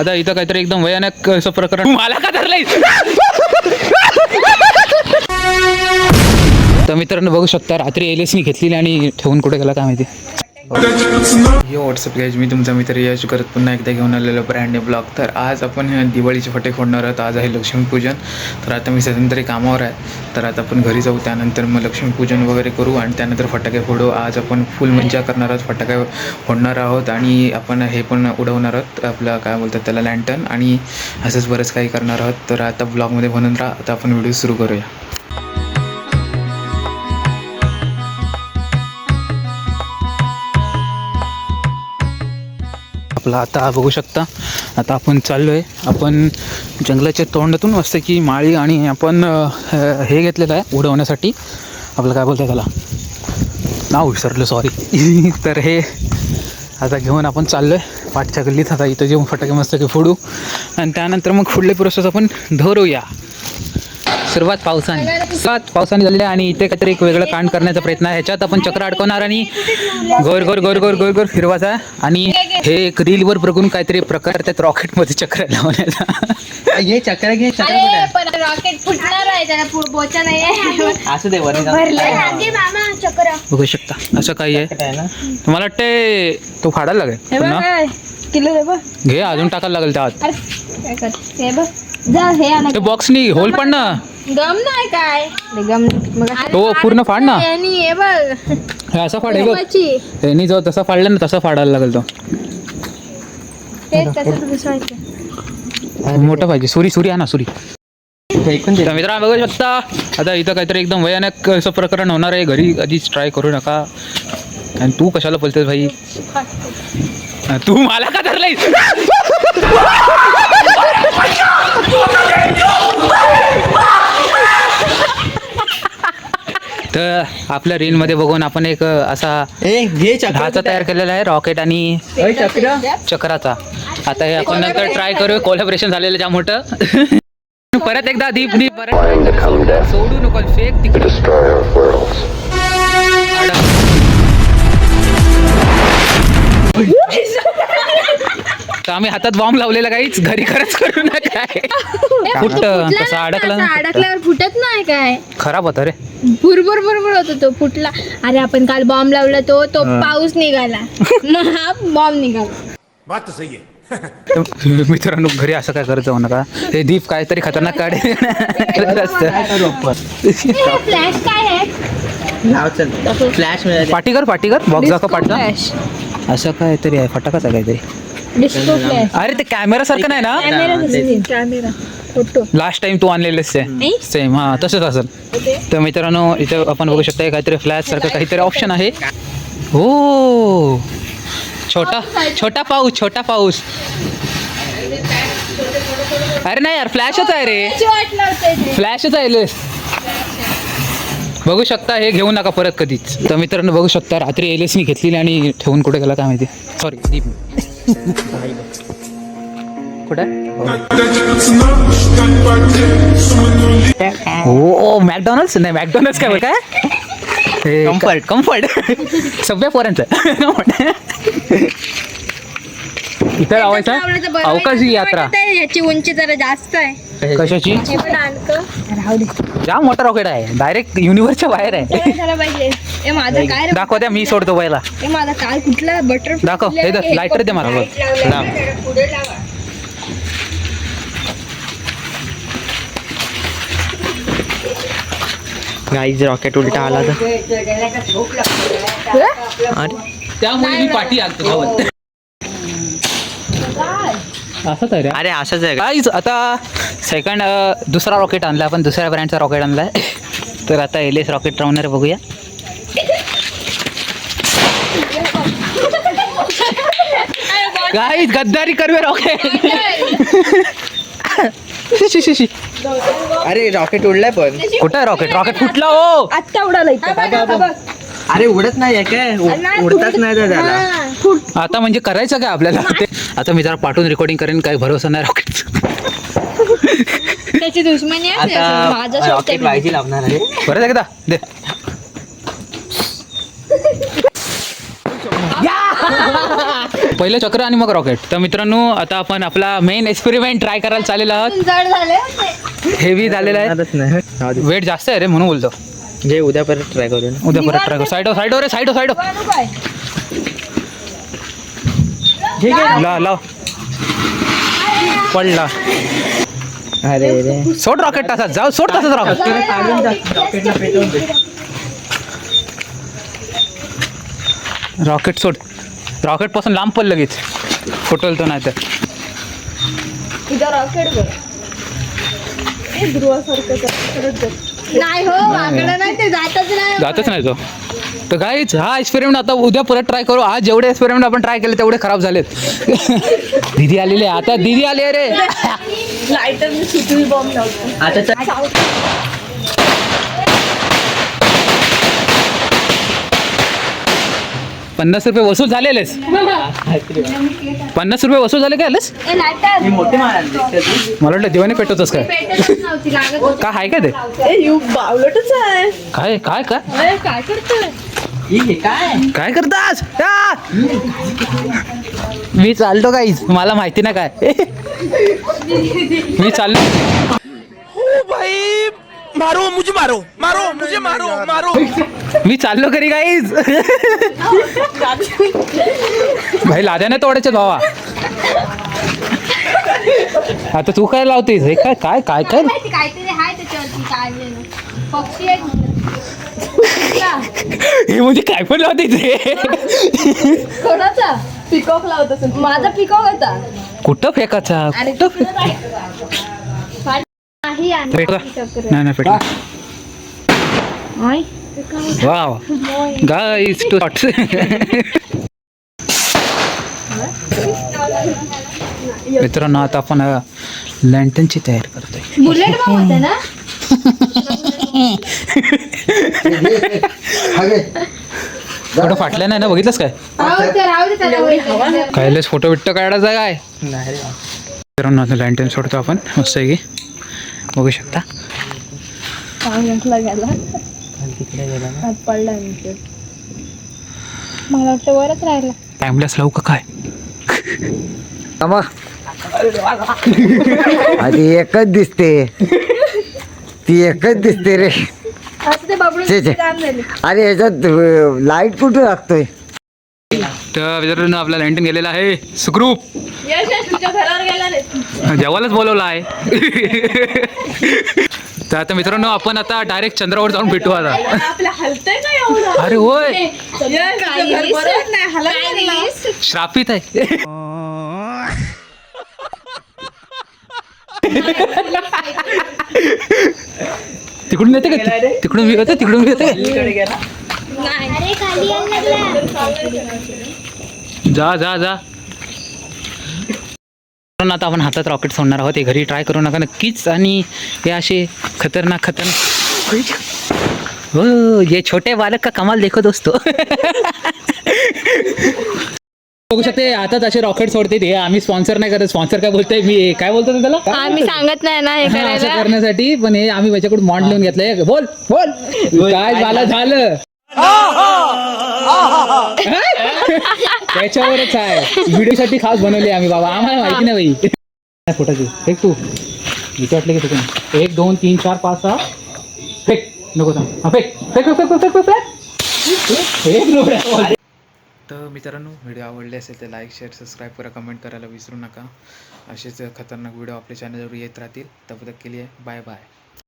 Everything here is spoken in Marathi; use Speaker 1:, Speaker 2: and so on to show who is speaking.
Speaker 1: आता इथं काहीतरी एकदम भयानक असं प्रकरण मला का धरलंय? तर मित्रांनो बघू शकता रात्री एल एसनी घेतलेली आणि ठेवून कुठे गेला काय माहिती? यो व्हॉट्सअप गॅज मी तुमचा मित्र यश करत पुन्हा एकदा घेऊन आलेलो ब्रँड न्यू ब्लॉग तर आज आपण दिवाळीचे फटे फोडणार आहोत. आज आहे लक्ष्मीपूजन. तर आता मी सध्या कामावर आहे. तर आता आपण घरी जाऊ. त्यानंतर मग लक्ष्मीपूजन वगैरे करू आणि त्यानंतर फटाके फोडू. आज आपण फुल मज्जा करणार आहोत. फटाके फोडणार आहोत आणि आपण हे पण उडवणार आहोत. आपलं काय बोलतात त्याला लँटन आणि असंच बरंच काही करणार आहोत. तर आता ब्लॉगमध्ये म्हणून राहा. आता आपण व्हिडिओ सुरू करूया. आपला आता बघू शकता. आता आपण चाललो आहे आपण जंगलाच्या तोंडातून मस्त की माळी आणि आपण हे घेतलेलं आहे उडवण्यासाठी. आपलं काय बोलतं त्याला? नाव विसरलो सॉरी तर हे आता घेऊन आपण चाललो आहे पाठच्या गल्लीत आता इथं जेवून फटाके मस्त की फोडू. आणि त्यानंतर मग पुढले प्रोसेस आपण धरूया. सुरुवात पावसाने. सुरुवात पावसाने झाली आहे आणि इथे काहीतरी एक वेगळं कांड करण्याचा प्रयत्न आहे. ह्याच्यात आपण चक्र अडकवणार आणि गोर गोर गोर गोर गोर गोर फिरवायचा आणि हे एक रीलवर बघून काहीतरी प्रकार त्यात रॉकेटमध्ये चक्र लावण्याचा.
Speaker 2: ये चक्र घे चक्र
Speaker 3: अरे पण रॉकेट फुटणार आहे त्याला पु- पोचा नाही आहे.
Speaker 2: असू दे
Speaker 1: बघू शकता. असं काही आहे. मला वाटते तो फाडायला लागेल.
Speaker 3: हे
Speaker 1: घे अजून टाकायला लागेल त्यात.
Speaker 3: हे हे
Speaker 1: बॉक्सनी होल पण ना.
Speaker 3: गम नाही काय? गम
Speaker 1: तो पूर्ण फाड ना.
Speaker 3: आणि हे बघ.
Speaker 1: हे असा फाड हे बघ. त्यांनी जो तसा फाडला ना तसा फाडायला लागेल तो.
Speaker 3: घुसवायचं
Speaker 1: मोठं पाहिजे. सुरी सुरी आणा सुरी.
Speaker 2: फेकून दे.
Speaker 1: तर मित्रांनो बघू शकता. आता इथं काहीतरी एकदम भयानक असं प्रकरण होणार आहे. घरी कधीच ट्राय करू नका. आणि तू कशाला बोलतेस भाई? तू मला का धरलंय तर आपल्या रीलमध्ये बघून आपण एक असा
Speaker 2: ए घे चक्र
Speaker 1: ढाचा तयार केलेला आहे रॉकेट आणि चक्राचा. आता हे आपण नंतर ट्राय करू कोलॅबरेशन झालेलं ज्या मोठं. परत एकदा दीप दीप परत. सोडू नको फेक तिकडे. तर आम्ही हातात बॉम्ब लावलेला काहीच. घरी खरंच करू नका. फुट तसा अडकला ना.
Speaker 3: अडकल्यावर फुटत नाही काय?
Speaker 1: खराब होता रे.
Speaker 3: भुरभुर भुरभुर होतो तो फुटला. अरे आपण काल बॉम्ब लावला तो तो पाऊस निघाला. मग हा बॉम्ब निघाला.
Speaker 4: बात तो सही है
Speaker 1: तर मित्रांनो घरी असं काय करत जाऊ नका. हे दीप काहीतरी खतरनाक काढे.
Speaker 3: फ्लॅश काय आहे?
Speaker 2: लाव चल. फ्लॅश मिळाले.
Speaker 1: पाठी कर पाठी कर. बॉक्स दाखव
Speaker 3: फ्लॅश
Speaker 1: असं काहीतरी आहे. फटाकाच आहे काहीतरी.
Speaker 3: डिस्को
Speaker 1: अरे ते कॅमेरा सारखं नाही ना?
Speaker 3: Camera camera photo
Speaker 1: last time तू आणलेलेच आहे सेम हा तसंच असेल. तर मित्रांनो इथे आपण बघू शकता काहीतरी फ्लॅश सारखं काहीतरी ऑप्शन आहे. हो. छोटा छोटा पाऊस छोटा पाऊस. अरे नाही यार फ्लॅशच आहे रे. फ्लॅशच आहे लेस बघू शकता हे घेऊ नका परत कधीच. तर मित्रांनो बघू शकता रात्री एल एसनी घेतलेली आणि ठेवून कुठे गेला काय माहिती. सॉरी दीप कुठे? हो मॅकडॉनल्ड्स नाही मॅकडॉनल्ड्स काय काय
Speaker 2: Comfort.
Speaker 1: कम्फर्ट सगळ्या पोरांचं. इथं लावायचं अवकाशी. यात्रा.
Speaker 3: याची उंची जरा जास्त आहे.
Speaker 1: कशाची?
Speaker 3: हे
Speaker 1: जाम मोठा रॉकेट आहे. डायरेक्ट युनिव्हर्सच्या बाहेर आहे.
Speaker 3: हे
Speaker 1: दाखव द्या मी सोडतो पहिला.
Speaker 3: हे माझा काल कुठला? बटर
Speaker 1: दाखव, हे lighter दे मला
Speaker 2: गाईज रॉकेट उलटा आला तर. अरे.
Speaker 1: त्यामुळे मी पाठी धावत असंच आहे रे.
Speaker 2: अरे असंच आहे का?
Speaker 1: गाईज आता सेकंड दुसरा रॉकेट आणला. आपण दुसऱ्या ब्रँडचा रॉकेट आणलाय. तर आता एल एस रॉकेट राहणार बघूया. गाईज गद्दारी करवे रॉकेट.
Speaker 2: अरे रॉकेट उडलाय पण.
Speaker 1: कुठं आहे रॉकेट रॉकेट फुटला हो.
Speaker 3: आत्ता उडाला.
Speaker 2: अरे उडत नाही आहे काय उडताच नाही
Speaker 3: हा,
Speaker 1: आता म्हणजे करायचं काय आपल्याला? ते आता मी जरा पाठवून रेकॉर्डिंग करेन काही भरोसा नाही रॉकेट
Speaker 3: त्याची दुश्मनी आहे
Speaker 2: आता
Speaker 3: माझा शॉट
Speaker 2: रॉकेट पाहिजे लावणार आहे.
Speaker 1: परत एकदा दे. पहिलं चक्र आणि मग रॉकेट तर मित्रांनो आता आपण आपला मेन एक्सपेरिमेंट ट्राय करायला चाललेलो आहोत.
Speaker 3: जड झाले. होते.
Speaker 1: हेवी झालेला आहे.
Speaker 2: नाही. दे.
Speaker 1: वेट जास्त आहे रे म्हणून बोलतो.
Speaker 2: जे उद्या परत ट्राय करू ना.
Speaker 1: उद्या परत ट्राय करू. साईड साईड रे साईड साईड
Speaker 3: बनू काय?
Speaker 1: लाव. लाव. पडला.
Speaker 2: अरे रे.
Speaker 1: सोड रॉकेट तसाच जाऊ सोड तसाच रॉकेट.
Speaker 2: काढून टाक. रॉकेटला पेटवून दे.
Speaker 1: रॉकेट सोड. रॉकेटपासून लांब पड लगेच. फुटवलं नाही तर.
Speaker 3: रॉकेट नाही हो वाकडं नाही ते जातच नाही
Speaker 1: जातच नाही तो. तर काहीच हा एक्सपेरिमेंट आता उद्या परत ट्राय करू. आज जेवढे एक्सपेरिमेंट आपण ट्राय केले तेवढे खराब झालेत. दीदी आलेली आहे. आता दीदी आली रे.
Speaker 2: आता
Speaker 1: पन्नास रुपये वसूल झालेलेस पन्नास रुपये वसूल झाले काय आलेस? मला वाटलं देवाने पेटवतोस काय? काय आहे का ते? काय काय काय?
Speaker 3: काय
Speaker 1: करतास? मी चालतो काहीच मला माहिती ना काय. मी चाललो.
Speaker 4: भाई मारो मुझे मारो मारो मुझे मारो मारो।
Speaker 1: मी चाललो करी काहीच भाई लाद्याने तोडायचे भावा. आता तू काय लावतेस? हे काय काय काय काय?
Speaker 3: काहीतरी आहे त्याच्यावरती पक्षी?
Speaker 1: हे म्हणजे काय पण लावते ते
Speaker 3: कोणाचा? पिकॉक लावत असेल. माझा पिकॉक होता.
Speaker 1: कुठं फेकायचा?
Speaker 3: आणि नाही आणि
Speaker 1: पेटला
Speaker 3: चक्र.
Speaker 1: नाही नाही पेटला
Speaker 3: आई,
Speaker 1: वा गाईस टू मित्रांनो आता आपण लँटनची तयारी करतोय.
Speaker 3: बुलेट बॉम्ब होते ना?
Speaker 1: कुठं फाटल्या नाही ना? बघितलंस काय?
Speaker 3: राहू दे राहू दे त्याला वैसे.
Speaker 1: कायलेच फोटो बिट्टो काढायचा काय?
Speaker 2: नाही.
Speaker 1: मित्रांनो आता लँटन सोडतो आपण. मस्त आहे की? बघू शकता.
Speaker 3: गेला.
Speaker 2: तिकडे गेला
Speaker 3: पडला मला वाटतं वरच राहिला.
Speaker 1: टाइमलेस लावू का काय?
Speaker 5: आधी एकच दिसते. ती एकच दिसते रे.
Speaker 3: असं ते बबडून
Speaker 5: छे, छे.
Speaker 3: काम झाले.
Speaker 5: अरे याच्यात लाइट कुठे लागतोय?
Speaker 1: तर विचारून आपला लँटन गेलेला आहे. सुखरूप. जेवायलाच बोलवला आहे. तर आता मित्रांनो आपण आता डायरेक्ट चंद्रावर जाऊन भेटू आता. अरे होय. श्रापित आहे. तिकडून येते का? तिकडून येते तिकडून येते जा जा जा. आता आपण हातात रॉकेट सोडणार आहोत. हे घरी ट्राय करू नका नक्कीच. आणि हे असे खतरनाक खतरनाक. हो ये छोटे बालक का कमाल देखो दोस्तो बघू शकते हातात असे रॉकेट सोडते ते. आम्ही स्पॉन्सर नाही करत. स्पॉन्सर काय बोलतोय? मी काय बोलतो त्याला?
Speaker 3: आम्ही सांगत नाही ना हे
Speaker 1: हा, असं
Speaker 3: करायला.
Speaker 1: करण्यासाठी पण हे आम्ही त्याच्याकडून मॉन्ड लिहून घेतलंय. बोल बोल. काय झालं झालं. त्याच्यावरच आहे. व्हिडिओ साठी खास बनवले आम्ही बाबा. आम्हाला माहिती नाही बाई. फोटाची एक तू. विचार वाटलं की तुम्ही एक दोन तीन चार पाच सहा. फेक. नको तर मित्रांनो व्हिडिओ आवडले असेल तर लाईक शेअर सबस्क्राईब करा कमेंट करायला विसरू नका. असेच खतरनाक व्हिडिओ आपल्या चॅनलवर येत राहतील. तब्येत केली आहे बाय बाय